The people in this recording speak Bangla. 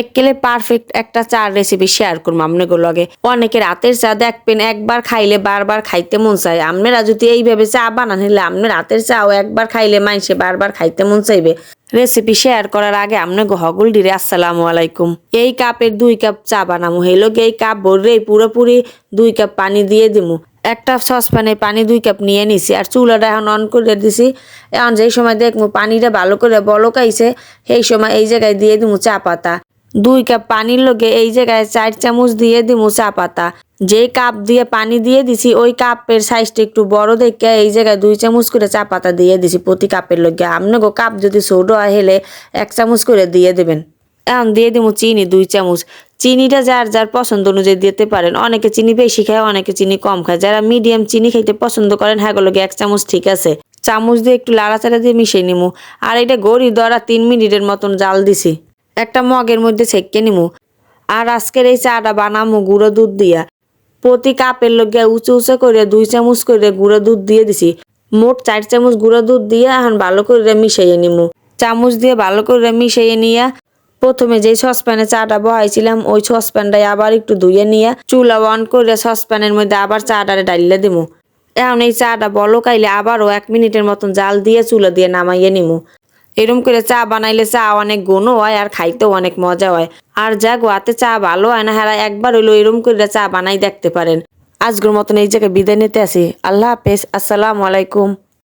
একেলে পারফেক্ট একটা চার রেসিপি শেয়ার করব আপনাদের লগে। অনেকে রাতের চা দেখবেন, একবার খাইলে বারবার খাইতে মন চায়। আপনারা যদি এইভাবে চা বানান হলে আপনি রাতের চাও একবার খাইলে মাইসে বারবার খাইতে মন চাইবে। রেসিপি শেয়ার করার আগে আপনাকে হগল ডিরে আসসালামু আলাইকুম। এই কাপের দুই কাপ চা বানামু হইল এই কাপ ভরে পুরোপুরি দুই কাপ পানি দিয়ে দিমু একটা সসপ্যানে পানি দুই কাপ নিয়ে নিছি আর চুলাটা এখন অন করে দিছি। এখন যেই সময় দেখব পানিটা ভালো করে বলকাইছে সেই সময় এই জায়গায় দিয়ে দিমু চা পাতা। দুই কাপ পানির লগে এই জায়গায় চার চামচ দিয়ে দিমু চা পাতা। যে কাপ দিয়ে পানি দিয়ে দিছি, ওই কাপের সাইজটা একটু বড় দেখে এই জায়গায় দুই চামচ করে চা পাতা দিয়ে দিছি প্রতি কাপের লগে। আপনাকে কাপ যদি ছোট হেলে এক চামচ করে দিয়ে দেবেন। এখন দিয়ে দিব চিনি দুই চামচ। চিনিটা যার যার পছন্দ অনুযায়ী দিতে পারেন। অনেকে চিনি বেশি খায়, অনেকে চিনি কম খায়। যারা মিডিয়াম চিনি খাইতে পছন্দ করেন হ্যাঁ গুলোকে এক চামচ ঠিক আছে। চামচ দিয়ে একটু লাড়াচাড়া দিয়ে মিশিয়ে নিমু। আর এটা গড়ি ধরা তিন মিনিটের মতন জাল দিছি। একটা মগের মধ্যে ছেঁকে নিমু। আর আজকের এই চাটা বানামু গুঁড়ো দুধ দিয়া। প্রতি কাপের লগে উঁচু উঁচু করে দুই চামচ করে গুঁড়ো দুধ দিয়ে দিছি। মোট চার চামচ গুঁড়ো দুধ দিয়ে এখন ভালো করে মিশাইয়ে নিমু। চামচ দিয়ে ভালো করে মিশাইয়ে নিয়া প্রথমে যেই সসপ্যানে চাটা বহাইছিলাম, ওই সসপ্যানটাই আবার একটু ধুয়ে নিয়ে চুলা অন করে সসপ্যানের মধ্যে আবার চাটারে ডালিয়ে দিমু। এখন এই চাটা বলকাইলে আবারও এক মিনিটের মতন জাল দিয়ে চুলা দিয়ে নামাইয়ে নিমু। এরম করে চা বানাইলে চা অনেক গুণও হয় আর খাইতেও অনেক মজা হয়। আর যা গোয়াতে চা ভালো হয় না, হারা একবার হইল এরম করে চা বানাই দেখতে পারেন। আজকের মতন এই জায়গায় বিদায় নিতে আসি। আল্লাহ হাফেজ, আসসালামু আলাইকুম।